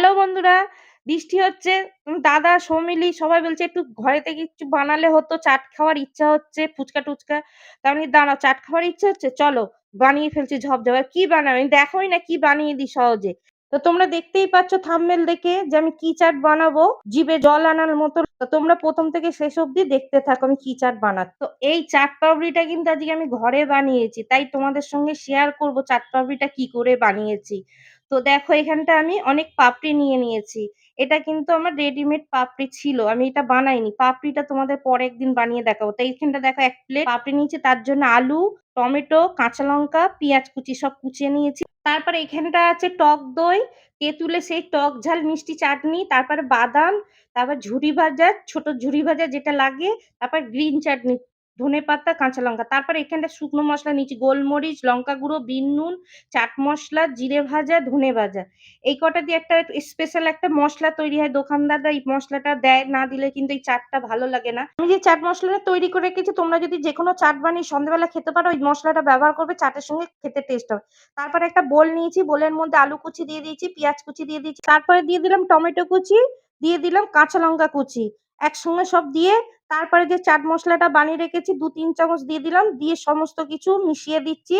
Hello বন্ধুরা, বৃষ্টি হচ্ছে। দাদা, সৌমিলি সবাই বলছে, একটু ঘরে থেকে কিছু বানালে হতো, চাট খাওয়ার ইচ্ছা হচ্ছে, ফুচকা টুচকা। তার মানে দাঁড়াও, চাট খাওয়ার ইচ্ছা হচ্ছে? চলো, বানিয়ে ফেলছি ঝপঝপ। আর কি বানাবে? দেখোই না কি বানিয়ে দিই সহজে। তো তোমরা দেখতেই পাচ্ছ থাম্বনেল দেখে যে আমি কি চাট বানাবো, জিভে জল আনার মতো। তোমরা প্রথম থেকে শেষ অবধি দেখতে থাকো আমি কি চাট বানাচ্ছি। তো এই চাট পাপড়িটা কিন্তু আজকে আমি ঘরে বানিয়েছি, তাই তোমাদের সঙ্গে শেয়ার করব চাট পাপড়িটা কি করে বানিয়েছি। তো দেখো এখানটা আমি অনেক পাপড়ি নিয়ে নিয়েছি। এটা কিন্তু আমার রেডিমেড পাপড়ি ছিল। আমি এটা বানাইনি। পাপড়িটা তোমাদের পরে একদিন বানিয়ে দেখাবো। তো এইখানটা দেখো এক প্লেট পাপড়ি নিয়েছি। তার জন্য আলু, টমেটো, কাঁচা লঙ্কা, পেঁয়াজ কুচি সব কুচিয়ে নিয়েছি। তারপরে এখানটা আছে টক দই, তেঁতুলে সেই টক ঝাল, মিষ্টি চাটনি, তারপরে বাদাম, তারপর ঝুরি ভাজা, ছোট ঝুরি ভাজা যেটা লাগে, তারপর গ্রিন চাটনি ধনেপাতা কাঁচা লঙ্কা। তারপরে এখানটা শুকনো মশলা নিয়েছি, গোলমরিচ, লঙ্কা গুঁড়ো, বিন নুন, চাট মশলা, জিরে ভাজা, ধনে ভাজা। এই কটা দিয়ে একটা স্পেশাল একটা মশলা তৈরি হয়। দোকানদাররা এই মশলাটা দেয়, না দিলে কিন্তু এই চাটটা ভালো লাগে না। আমি যে চাট মশলাটা তৈরি করে রেখেছি, তোমরা যদি যে কোনো চাট বানিয়ে সন্ধ্যাবেলা খেতে পারো, ওই মশলাটা ব্যবহার করবে, চাটের সঙ্গে খেতে টেস্ট হবে। তারপরে একটা বোল নিয়েছি, বোলের মধ্যে আলু কুচি দিয়ে দিয়েছি, পেঁয়াজ কুচি দিয়ে দিয়েছি। তারপরে দিয়ে দিলাম টমেটো কুচি, দিয়ে দিলাম কাঁচা লঙ্কা কুচি। একসঙ্গে সব দিয়ে তারপরে যে চাট মশলাটা বানিয়ে রেখেছি, দু তিন চামচ দিয়ে দিলাম, দিয়ে সমস্ত কিছু মিশিয়ে দিচ্ছি।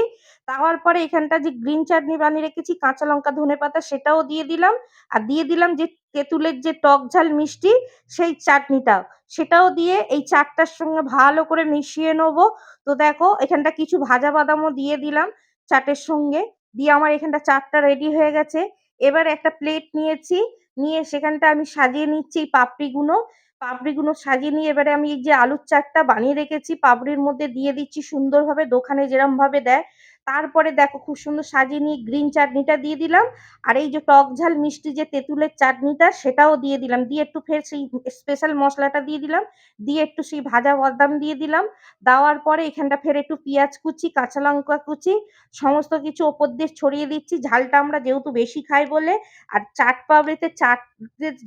তাওয়ার পরে এখানটা যে গ্রিন চাটনি বানিয়ে রেখেছি, কাঁচা লঙ্কা, ধনে পাতা, সেটাও দিয়ে দিলাম। আর দিয়ে দিলাম যে তেঁতুলের যে টক ঝাল মিষ্টি, সেই চাটনিটাও। সেটাও দিয়ে এই চাটটার সঙ্গে ভালো করে মিশিয়ে নেব। তো দেখো, এখানটা কিছু ভাজা বাদামও দিয়ে দিলাম চাটের সঙ্গে। দিয়ে আমার এখানটা চাটটা রেডি হয়ে গেছে। এবার একটা প্লেট নিয়েছি, নিয়ে সেখানটা আমি সাজিয়ে নিচ্ছি এই পাপড়িগুলো। পাপড়িগুলো সাজিয়ে নিয়ে এবারে আমি এই যে আলুর চাটটা বানিয়ে রেখেছি, পাপড়ির মধ্যে দিয়ে দিচ্ছি সুন্দরভাবে, দোকানে যেরম ভাবে দেয় তারপরে দেখো খুব সুন্দর সাজিয়ে নিয়ে গ্রিন চাটনিটা দিয়ে দিলাম। আর এই যে টক ঝাল মিষ্টি যে তেঁতুলের চাটনিটা সেটাও দিয়ে দিলাম। দিয়ে একটু ফের সেই স্পেশাল মশলাটা দিয়ে দিলাম। দিয়ে একটু সেই ভাজা বাদাম দিয়ে দিলাম। দেওয়ার পরে এখানটা ফের একটু পেঁয়াজ কুচি, কাঁচা লঙ্কা কুচি, সমস্ত কিছু ওপর দিয়ে ছড়িয়ে দিচ্ছি। ঝালটা আমরা যেহেতু বেশি খাই বলে, আর চাট পাপড়িতে চাট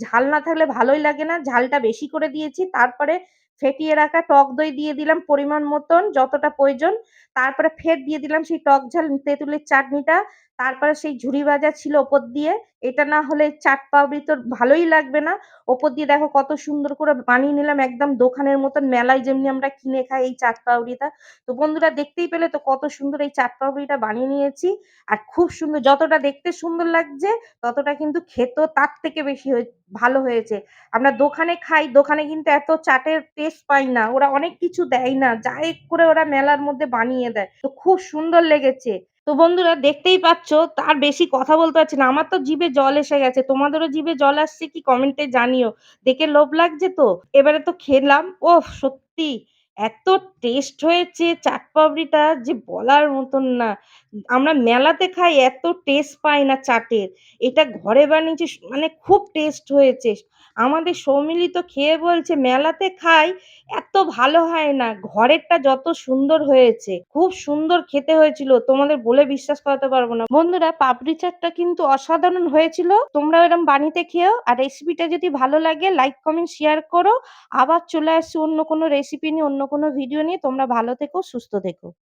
ঝাল না থাকলে ভালোই লাগে না। ঝালটা বেশি করে দিয়েছি। তারপরে ফেটিয়ে রাখা টক দই দিয়ে দিলাম পরিমাণ মতন, যতটা প্রয়োজন। তারপরে ফের দিয়ে দিলাম সেই টক ঝাল তেঁতুলের চাটনিটা তারপরে সেই ঝুরি ভাজা ছিল ওপর দিয়ে, এটা না হলে চাট পাপড়ি তো ভালোই লাগবে না। ওপর দিয়ে দেখো কত সুন্দর করে বানিয়ে নিলাম, একদম দোকানের মতন মেলায় যেমনি আমরা কিনে খাই এই চাট পাপড়িটা। তো বন্ধুরা দেখতেই পেলে তো কত সুন্দর এই চাট পাপড়িটা বানিয়ে নিয়েছি। আর খুব সুন্দর, যতটা দেখতে সুন্দর লাগছে, ততটা কিন্তু খেতেও তার থেকে বেশি ভালো হয়েছে। আমরা দোকানে খাই, দোকানে কিন্তু এত চাটের টেস্ট পাই না, ওরা অনেক কিছু দেয় না, যাই করে ওরা মেলার মধ্যে বানিয়ে দেয়। তো খুব সুন্দর লেগেছে। তো বন্ধুরা দেখতেই পাচ্ছ, তার বেশি কথা বলতে পারছি না। আমার তো জিভে জল এসে গেছে। তোমাদেরও জিভে জল আসছে কি কমেন্টে জানিও। দেখে লোভ লাগছে তো? এবারে তো খেলাম। ও সত্যি। এত টেস্ট হয়েছে চাট পাপড়িটা যে বলার মতন না। আমরা মেলাতে খাই এত টেস্ট পাই না চাটের। এটা ঘরে বানিয়েছি মানে খুব টেস্ট হয়েছে। আমাদের সৌমিলি তো খেয়ে বলছে, মেলাতে খাই, এত ভালো হয় না। ঘরেরটা যত সুন্দর হয়েছে, খুব সুন্দর খেতে হয়েছিল। তোমাদের বলে বিশ্বাস করাতে পারব না। বন্ধুরা, পাপড়ি চাটটা কিন্তু অসাধারণ হয়েছিল। তোমরা এরকম বানিতে খেয়েও আর রেসিপিটা যদি ভালো লাগে লাইক কমেন্ট শেয়ার করো। আবার চলে আসছি অন্য কোনো রেসিপি নিয়ে অন্য কোনো ভিডিও নিয়ে তোমরা ভালো থেকো সুস্থ থেকো।